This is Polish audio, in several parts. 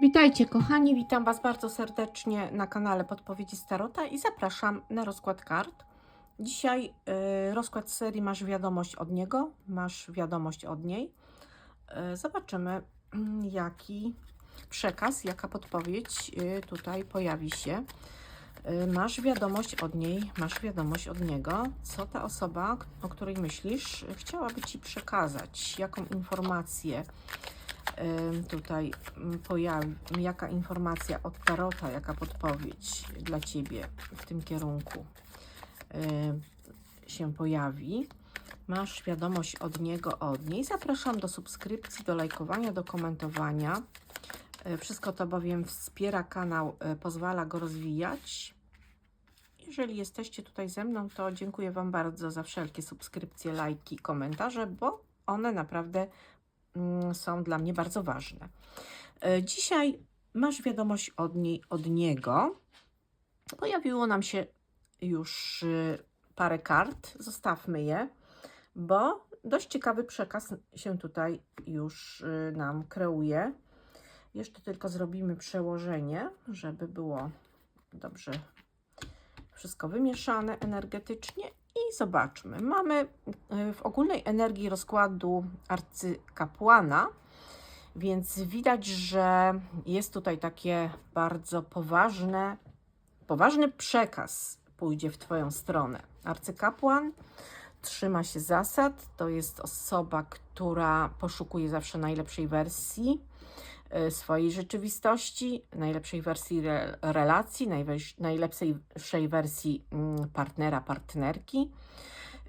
Witajcie kochani, witam Was bardzo serdecznie na kanale Podpowiedzi Starota i zapraszam na rozkład kart. Dzisiaj y, rozkład serii Masz wiadomość od niego, masz wiadomość od niej. Y, zobaczymy mm, jaki przekaz, jaka podpowiedź y, tutaj pojawi się. Y, masz wiadomość od niej, masz wiadomość od niego. Co ta osoba, o której myślisz, chciałaby Ci przekazać? Jaką informację? Tutaj pojawi, jaka informacja od Tarota, jaka podpowiedź dla Ciebie w tym kierunku się pojawi. Masz wiadomość od niego, od niej. Zapraszam do subskrypcji, do lajkowania, do komentowania. Y, Wszystko to bowiem wspiera kanał, y, pozwala go rozwijać. Jeżeli jesteście tutaj ze mną, to dziękuję Wam bardzo za wszelkie subskrypcje, lajki, komentarze, bo one naprawdę są dla mnie bardzo ważne. E, Dzisiaj masz wiadomość od niej, od niego. Pojawiło nam się już y, parę kart. Zostawmy je, bo dość ciekawy przekaz się tutaj już y, nam kreuje. Jeszcze tylko zrobimy przełożenie, żeby było dobrze wszystko wymieszane energetycznie i zobaczmy. Mamy y, w ogólnej energii rozkładu arcykapłana, więc widać, że jest tutaj takie bardzo poważne, poważny przekaz pójdzie w Twoją stronę. Arcykapłan trzyma się zasad, to jest osoba, która poszukuje zawsze najlepszej wersji swojej rzeczywistości, najlepszej wersji re, relacji, najlepszej wersji mm, partnera, partnerki.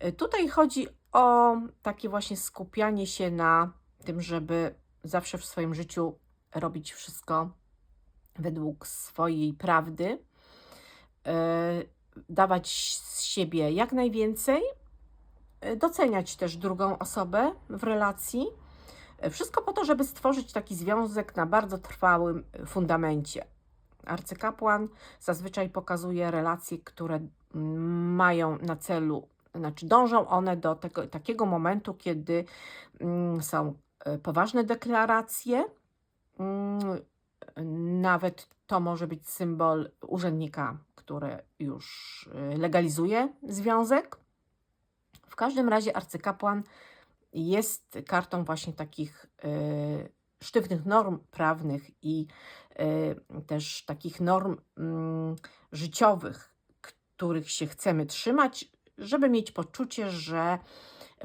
Y, Tutaj chodzi o takie właśnie skupianie się na tym, żeby zawsze w swoim życiu robić wszystko według swojej prawdy, y, dawać z siebie jak najwięcej, doceniać też drugą osobę w relacji. Wszystko po to, żeby stworzyć taki związek na bardzo trwałym y, fundamencie. Arcykapłan zazwyczaj pokazuje relacje, które mają na celu, znaczy dążą one do tego, takiego momentu, kiedy mm, są y, poważne deklaracje. Mm, Nawet to może być symbol urzędnika, który już y, legalizuje związek. W każdym razie arcykapłan jest kartą właśnie takich y, sztywnych norm prawnych i y, też takich norm mm, życiowych, których się chcemy trzymać, żeby mieć poczucie, że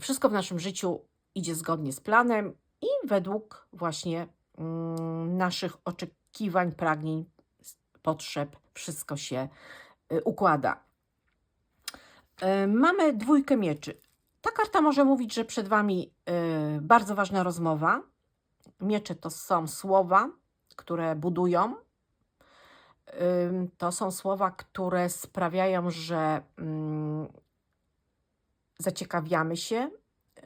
wszystko w naszym życiu idzie zgodnie z planem i według właśnie mm, naszych oczekiwań, pragnień, potrzeb, wszystko się y, układa. Mamy dwójkę mieczy. Ta karta może mówić, że przed Wami y, bardzo ważna rozmowa. Miecze to są słowa, które budują. To są słowa, które sprawiają, że mm, zaciekawiamy się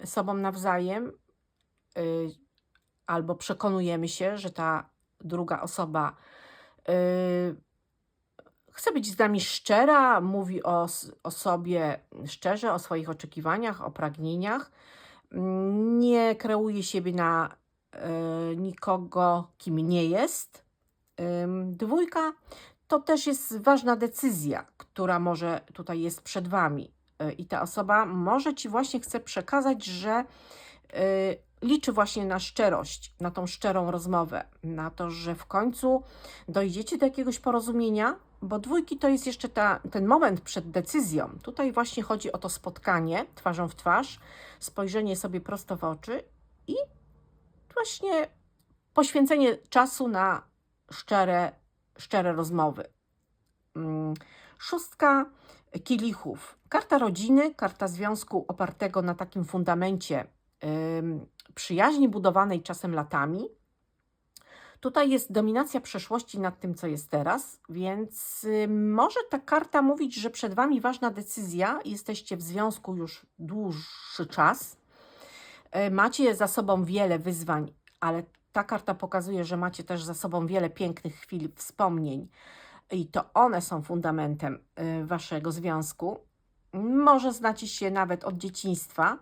sobą nawzajem, y, albo przekonujemy się, że ta druga osoba y, chce być z nami szczera, mówi o, o sobie szczerze, o swoich oczekiwaniach, o pragnieniach. Nie kreuje siebie na y, nikogo, kim nie jest. Ym, Dwójka to też jest ważna decyzja, która może tutaj jest przed Wami. Y, I ta osoba może Ci właśnie chce przekazać, że y, liczy właśnie na szczerość, na tą szczerą rozmowę, na to, że w końcu dojdziecie do jakiegoś porozumienia, bo dwójki to jest jeszcze ta, ten moment przed decyzją. Tutaj właśnie chodzi o to spotkanie twarzą w twarz, spojrzenie sobie prosto w oczy i właśnie poświęcenie czasu na szczere, szczere rozmowy. Mm, Szóstka kielichów. Karta rodziny, karta związku opartego na takim fundamencie przyjaźni budowanej czasem latami. Tutaj jest dominacja przeszłości nad tym, co jest teraz, więc może ta karta mówić, że przed Wami ważna decyzja, jesteście w związku już dłuższy czas, y, macie za sobą wiele wyzwań, ale ta karta pokazuje, że macie też za sobą wiele pięknych chwil, wspomnień i to one są fundamentem y, Waszego związku. Może znacie się nawet od dzieciństwa.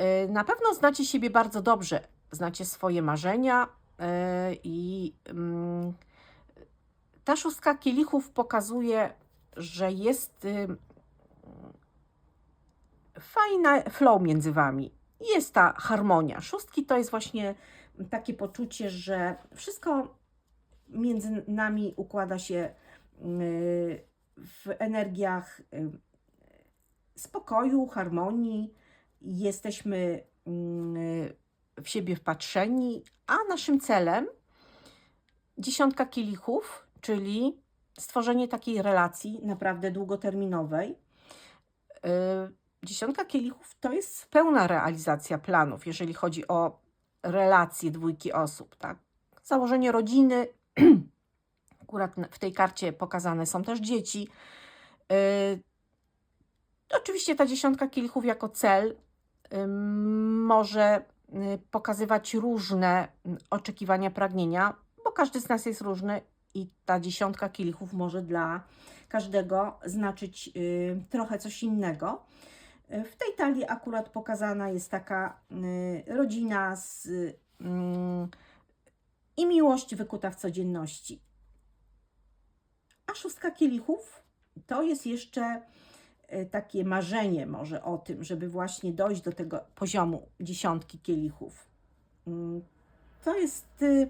Y, Na pewno znacie siebie bardzo dobrze, znacie swoje marzenia, e, i mm, ta szóstka kielichów pokazuje, że jest y, fajna flow między wami. Jest ta harmonia. Szóstki to jest właśnie takie poczucie, że wszystko między nami układa się y, w energiach y, spokoju, harmonii. Jesteśmy y, w siebie wpatrzeni, a naszym celem dziesiątka kielichów, czyli stworzenie takiej relacji naprawdę długoterminowej. Y, Dziesiątka kielichów to jest pełna realizacja planów, jeżeli chodzi o relacje dwójki osób, tak? Założenie rodziny, akurat w tej karcie pokazane są też dzieci. Y, Oczywiście ta dziesiątka kielichów jako cel może y, pokazywać różne y, oczekiwania, pragnienia, bo każdy z nas jest różny i ta dziesiątka kielichów może dla każdego znaczyć y, trochę coś innego. Y, W tej talii akurat pokazana jest taka rodzina z, mm, i miłość wykuta w codzienności. A szóstka kielichów to jest jeszcze takie marzenie może o tym, żeby właśnie dojść do tego poziomu dziesiątki kielichów. Mm, To jest y,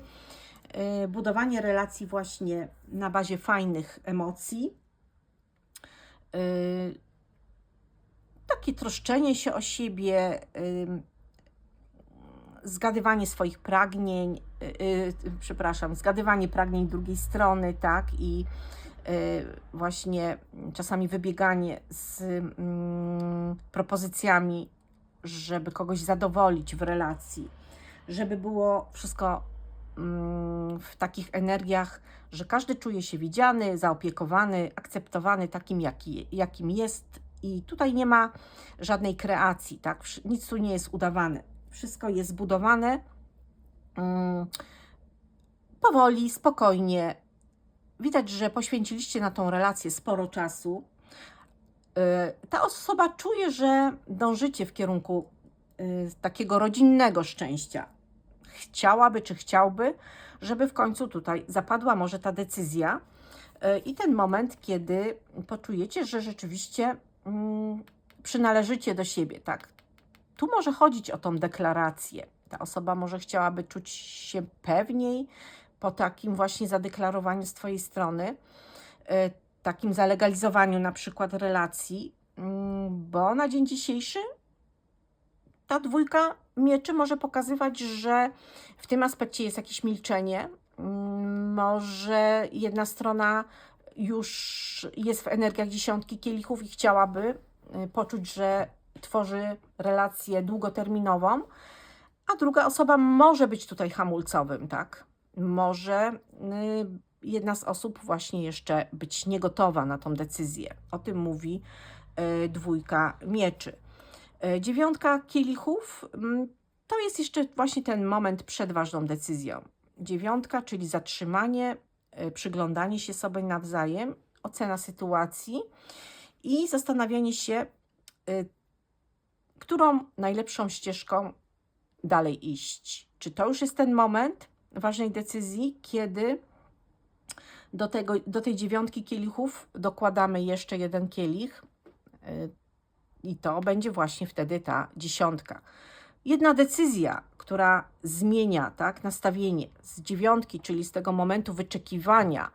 y, budowanie relacji właśnie na bazie fajnych emocji. Y, Takie troszczenie się o siebie, zgadywanie swoich pragnień, przepraszam, zgadywanie pragnień drugiej strony, tak, i właśnie czasami wybieganie z mm, propozycjami, żeby kogoś zadowolić w relacji, żeby było wszystko mm, w takich energiach, że każdy czuje się widziany, zaopiekowany, akceptowany takim, jaki, jakim jest. I tutaj nie ma żadnej kreacji, tak? Nic tu nie jest udawane. Wszystko jest zbudowane mm, powoli, spokojnie. Widać, że poświęciliście na tą relację sporo czasu. Y, Ta osoba czuje, że dążycie w kierunku y, takiego rodzinnego szczęścia. Chciałaby, czy chciałby, żeby w końcu tutaj zapadła może ta decyzja y, i ten moment, kiedy poczujecie, że rzeczywiście mm, przynależycie do siebie, tak. Tu może chodzić o tą deklarację. Ta osoba może chciałaby czuć się pewniej po takim właśnie zadeklarowaniu z Twojej strony, y, takim zalegalizowaniu na przykład relacji, mm, bo na dzień dzisiejszy ta dwójka mieczy może pokazywać, że w tym aspekcie jest jakieś milczenie. Mm, Może jedna strona już jest w energiach dziesiątki kielichów i chciałaby y, poczuć, że tworzy relację długoterminową, a druga osoba może być tutaj hamulcowym, tak? Może y, jedna z osób właśnie jeszcze być niegotowa na tą decyzję. O tym mówi y, dwójka mieczy. Y, Dziewiątka kielichów mm, to jest jeszcze właśnie ten moment przed ważną decyzją. Dziewiątka, czyli zatrzymanie, przyglądanie się sobie nawzajem, ocena sytuacji i zastanawianie się, którą najlepszą ścieżką dalej iść. Czy to już jest ten moment ważnej decyzji, kiedy do, tego, do tej dziewiątki kielichów dokładamy jeszcze jeden kielich y, i to będzie właśnie wtedy ta dziesiątka. Jedna decyzja, która zmienia tak, nastawienie z dziewiątki, czyli z tego momentu wyczekiwania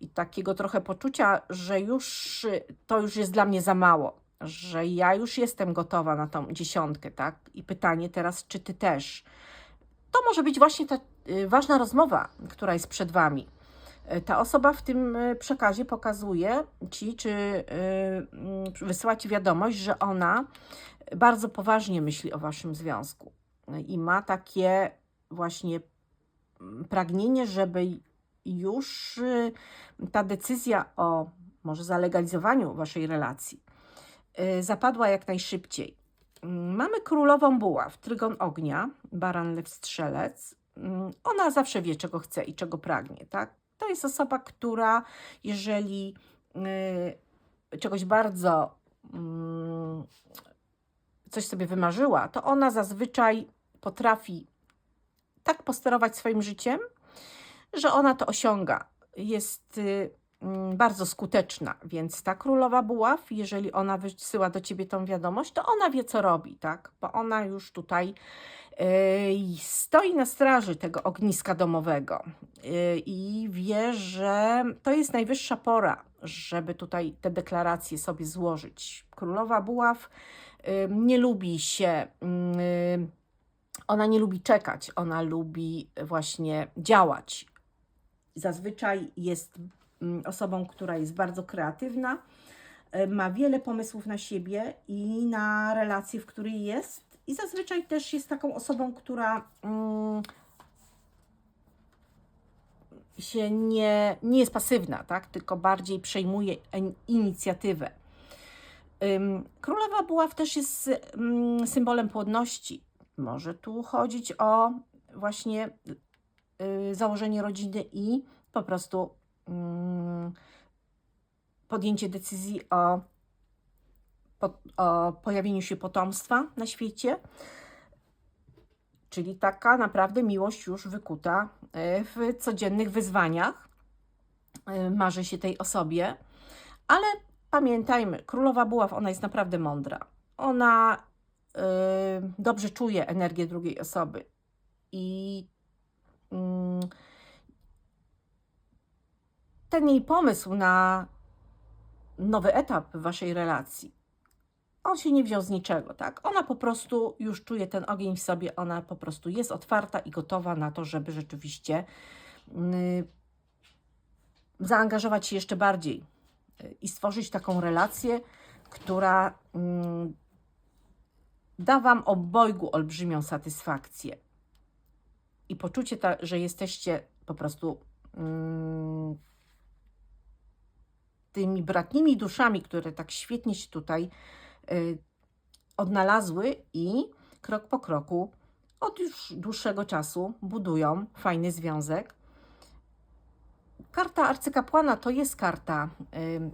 i takiego trochę poczucia, że już to już jest dla mnie za mało, że ja już jestem gotowa na tą dziesiątkę, tak? I pytanie teraz, czy ty też? To może być właśnie ta y, ważna rozmowa, która jest przed wami. Y, Ta osoba w tym y, przekazie pokazuje ci, czy mm, wysyła ci wiadomość, że ona bardzo poważnie myśli o waszym związku i ma takie właśnie mm, pragnienie, żeby już ta decyzja o może zalegalizowaniu waszej relacji zapadła jak najszybciej. Mm, Mamy królową buław, trygon ognia, baran lew strzelec. Mm, Ona zawsze wie, czego chce i czego pragnie, tak? To jest osoba, która jeżeli y, czegoś bardzo mm, coś sobie wymarzyła, to ona zazwyczaj potrafi tak posterować swoim życiem, że ona to osiąga. Jest y, bardzo skuteczna, więc ta królowa buław, jeżeli ona wysyła do ciebie tą wiadomość, to ona wie, co robi, tak? Bo ona już tutaj y, stoi na straży tego ogniska domowego y, i wie, że to jest najwyższa pora, żeby tutaj te deklaracje sobie złożyć. Królowa buław y, nie lubi się. y, ona nie lubi czekać, ona lubi właśnie działać. Zazwyczaj jest mm, osobą, która jest bardzo kreatywna, y, ma wiele pomysłów na siebie i na relacje, w której jest. I zazwyczaj też jest taką osobą, która mm, się nie, nie jest pasywna, tak? tylko bardziej przejmuje in- inicjatywę. Królowa buław też jest ym, symbolem płodności. Może tu chodzić o właśnie y, założenie rodziny i po prostu mm, podjęcie decyzji o, o pojawieniu się potomstwa na świecie. Czyli taka naprawdę miłość już wykuta y, w codziennych wyzwaniach. y, Marzy się tej osobie, ale pamiętajmy, królowa buław, ona jest naprawdę mądra. Ona y, dobrze czuje energię drugiej osoby i mm, ten jej pomysł na nowy etap waszej relacji, on się nie wziął z niczego, tak? Ona po prostu już czuje ten ogień w sobie, ona po prostu jest otwarta i gotowa na to, żeby rzeczywiście y, zaangażować się jeszcze bardziej y, i stworzyć taką relację, która mm, da Wam obojgu olbrzymią satysfakcję i poczucie, ta, że jesteście po prostu mm, tymi bratnimi duszami, które tak świetnie się tutaj y, odnalazły i krok po kroku od już dłuższego czasu budują fajny związek. Karta arcykapłana to jest karta y,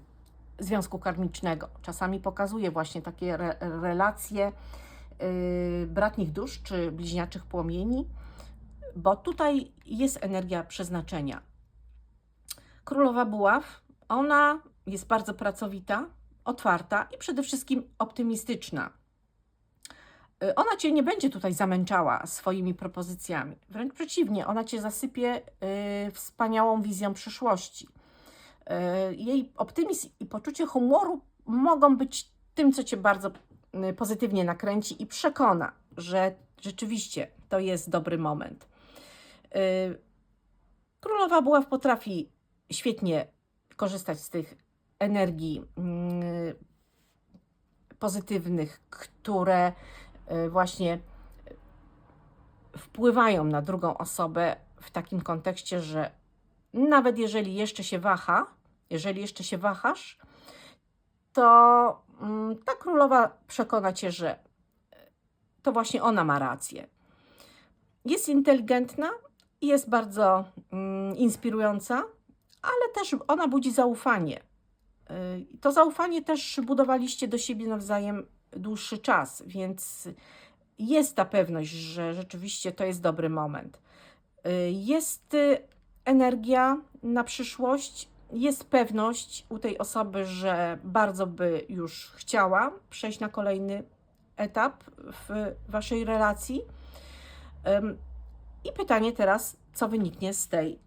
związku karmicznego. Czasami pokazuje właśnie takie re, relacje y, bratnich dusz czy bliźniaczych płomieni, bo tutaj jest energia przeznaczenia. Królowa Buław, ona jest bardzo pracowita, otwarta i przede wszystkim optymistyczna. Y, Ona cię nie będzie tutaj zamęczała swoimi propozycjami. Wręcz przeciwnie, ona cię zasypie y, wspaniałą wizją przyszłości. Y, jej optymizm i poczucie humoru mogą być tym, co cię bardzo y, pozytywnie nakręci i przekona, że rzeczywiście to jest dobry moment. Y, Królowa Buław potrafi świetnie korzystać z tych energii mm, pozytywnych, które y, właśnie wpływają na drugą osobę w takim kontekście, że nawet jeżeli jeszcze się waha, jeżeli jeszcze się wahasz, to mm, ta królowa przekona cię, że to właśnie ona ma rację. Jest inteligentna i jest bardzo mm, inspirująca, ale też ona budzi zaufanie. Y, To zaufanie też budowaliście do siebie nawzajem dłuższy czas, więc jest ta pewność, że rzeczywiście to jest dobry moment. Y, Jest y, energia na przyszłość, jest pewność u tej osoby, że bardzo by już chciała przejść na kolejny etap w waszej relacji. I pytanie teraz, co wyniknie z tej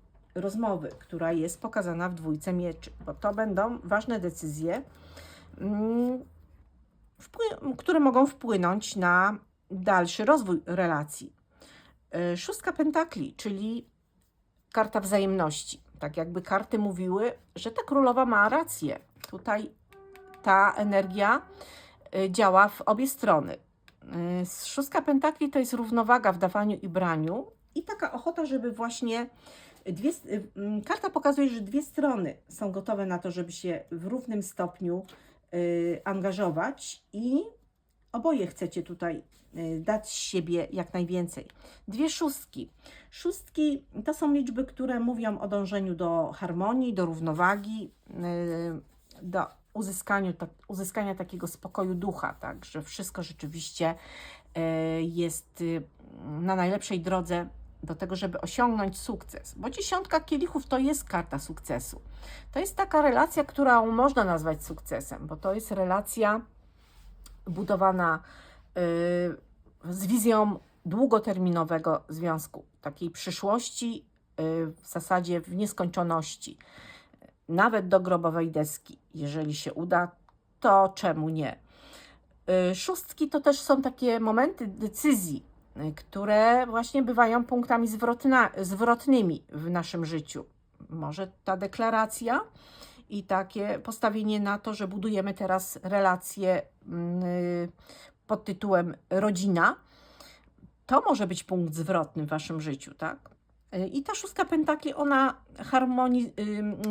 rozmowy, która jest pokazana w dwójce mieczy, bo to będą ważne decyzje, mm, które mogą wpłynąć na dalszy rozwój relacji. Y, Szóstka pentakli, czyli karta wzajemności. Tak jakby karty mówiły, że ta królowa ma rację. Tutaj ta energia y, działa w obie strony. Z Szóstka pentakli to jest równowaga w dawaniu i braniu i taka ochota, żeby właśnie dwie, y, mm, karta pokazuje, że dwie strony są gotowe na to, żeby się w równym stopniu y, angażować i oboje chcecie tutaj y, dać z siebie jak najwięcej. Dwie szóstki. Szóstki to są liczby, które mówią o dążeniu do harmonii, do równowagi, do uzyskaniu, tak, uzyskania takiego spokoju ducha, tak, że wszystko rzeczywiście jest na najlepszej drodze do tego, żeby osiągnąć sukces. Bo dziesiątka kielichów to jest karta sukcesu. To jest taka relacja, którą można nazwać sukcesem, bo to jest relacja budowana y, z wizją długoterminowego związku, takiej przyszłości y, w zasadzie w nieskończoności, nawet do grobowej deski. Jeżeli się uda, to czemu nie? Y, Szóstki to też są takie momenty decyzji, które właśnie bywają punktami zwrotna, zwrotnymi w naszym życiu. Może ta deklaracja i takie postawienie na to, że budujemy teraz relację mm, pod tytułem rodzina, to może być punkt zwrotny w waszym życiu, tak? Y, I ta szóstka pentakli, ona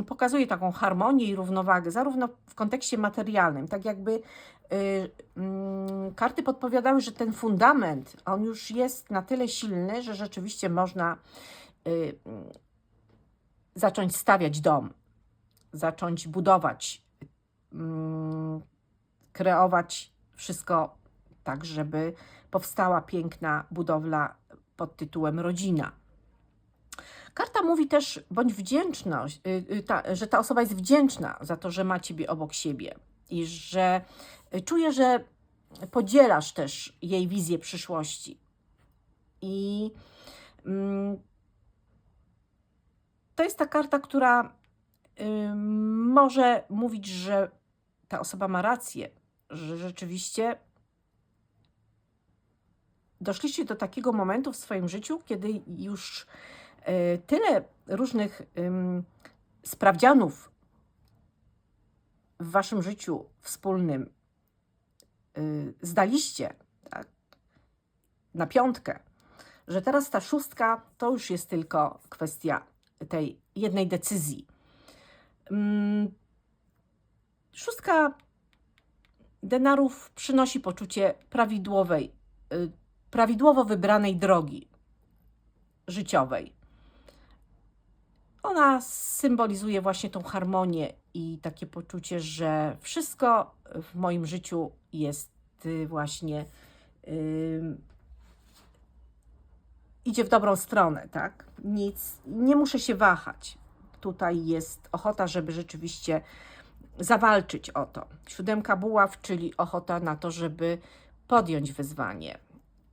pokazuje taką harmonię i równowagę, zarówno w kontekście materialnym, tak jakby y, karty podpowiadały, że ten fundament, on już jest na tyle silny, że rzeczywiście można y, zacząć stawiać dom, zacząć budować, kreować wszystko tak, żeby powstała piękna budowla pod tytułem rodzina. Karta mówi też, bądź wdzięczność, y, y, ta, że ta osoba jest wdzięczna za to, że ma ciebie obok siebie i że y, czuje, że podzielasz też jej wizję przyszłości. I mm, to jest ta karta, która może mówić, że ta osoba ma rację, że rzeczywiście doszliście do takiego momentu w swoim życiu, kiedy już tyle różnych sprawdzianów w waszym życiu wspólnym y, zdaliście tak, na piątkę, że teraz ta szóstka to już jest tylko kwestia tej jednej decyzji. Ym, szóstka denarów przynosi poczucie prawidłowej, y, prawidłowo wybranej drogi życiowej. Ona symbolizuje właśnie tą harmonię i takie poczucie, że wszystko w moim życiu jest y, właśnie ym, idzie w dobrą stronę, tak? Nic, nie muszę się wahać. Tutaj jest ochota, żeby rzeczywiście zawalczyć o to. Siódemka buław, czyli ochota na to, żeby podjąć wyzwanie.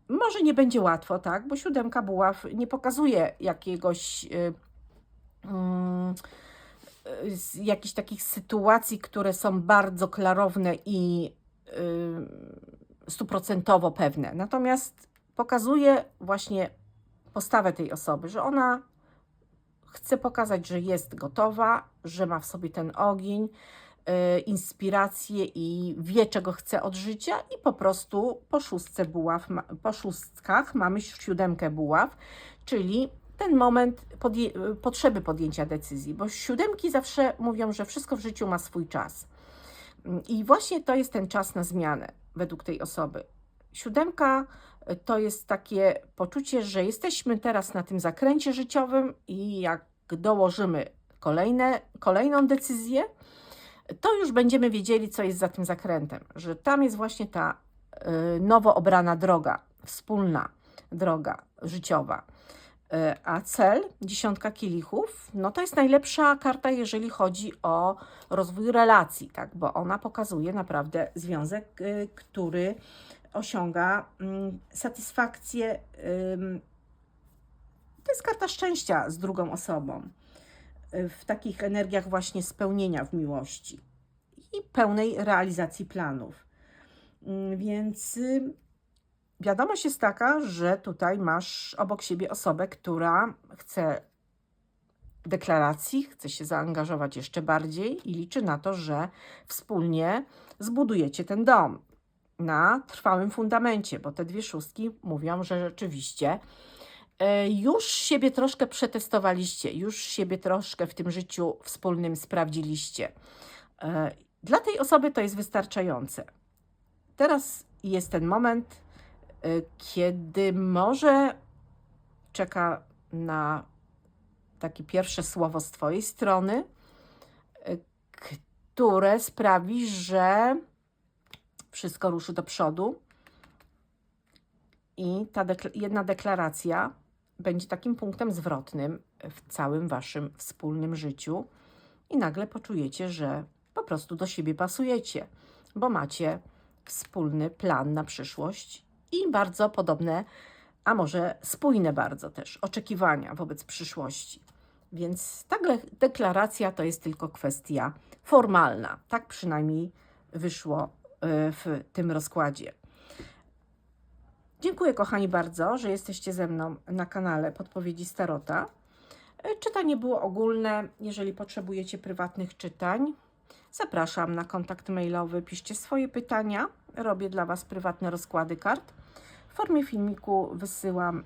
Może nie będzie łatwo, tak? Bo siódemka buław nie pokazuje jakiegoś. Yy, yy, z jakichś takich sytuacji, które są bardzo klarowne i yy, stuprocentowo pewne. Natomiast pokazuje właśnie postawę tej osoby, że ona chce pokazać, że jest gotowa, że ma w sobie ten ogień, y, inspirację i wie, czego chce od życia i po prostu po buław, po szóstkach mamy siódemkę buław, czyli ten moment podje- potrzeby podjęcia decyzji, bo siódemki zawsze mówią, że wszystko w życiu ma swój czas. I właśnie to jest ten czas na zmianę według tej osoby. Siódemka y, to jest takie poczucie, że jesteśmy teraz na tym zakręcie życiowym i jak dołożymy kolejne, kolejną decyzję, to już będziemy wiedzieli, co jest za tym zakrętem, że tam jest właśnie ta y, nowo obrana droga, wspólna droga życiowa. Y, A cel, dziesiątka kielichów, no to jest najlepsza karta, jeżeli chodzi o rozwój relacji, tak? bo ona pokazuje naprawdę związek, y, który osiąga mm, satysfakcję. To jest karta szczęścia z drugą osobą y, w takich energiach właśnie spełnienia w miłości i pełnej realizacji planów. Mm, Więc y, wiadomość jest taka, że tutaj masz obok siebie osobę, która chce deklaracji, chce się zaangażować jeszcze bardziej i liczy na to, że wspólnie zbudujecie ten dom na trwałym fundamencie, bo te dwie szóstki mówią, że rzeczywiście e, już siebie troszkę przetestowaliście, już siebie troszkę w tym życiu wspólnym sprawdziliście. E, Dla tej osoby to jest wystarczające. Teraz jest ten moment, kiedy może czeka na takie pierwsze słowo z Twojej strony, e, które sprawi, że wszystko ruszy do przodu. I ta jedna deklaracja będzie takim punktem zwrotnym w całym waszym wspólnym życiu i nagle poczujecie, że po prostu do siebie pasujecie, bo macie wspólny plan na przyszłość i bardzo podobne, a może spójne bardzo też oczekiwania wobec przyszłości. Więc ta deklaracja to jest tylko kwestia formalna. Tak przynajmniej wyszło y, w tym rozkładzie. Dziękuję kochani bardzo, że jesteście ze mną na kanale Podpowiedzi Starota. Y, Czytanie było ogólne. Jeżeli potrzebujecie prywatnych czytań, zapraszam na kontakt mailowy. Piszcie swoje pytania. Robię dla Was prywatne rozkłady kart. W formie filmiku wysyłam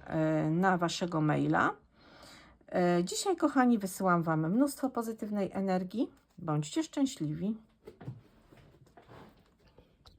y, na Waszego maila. E, Dzisiaj, kochani, wysyłam Wam mnóstwo pozytywnej energii. Bądźcie szczęśliwi.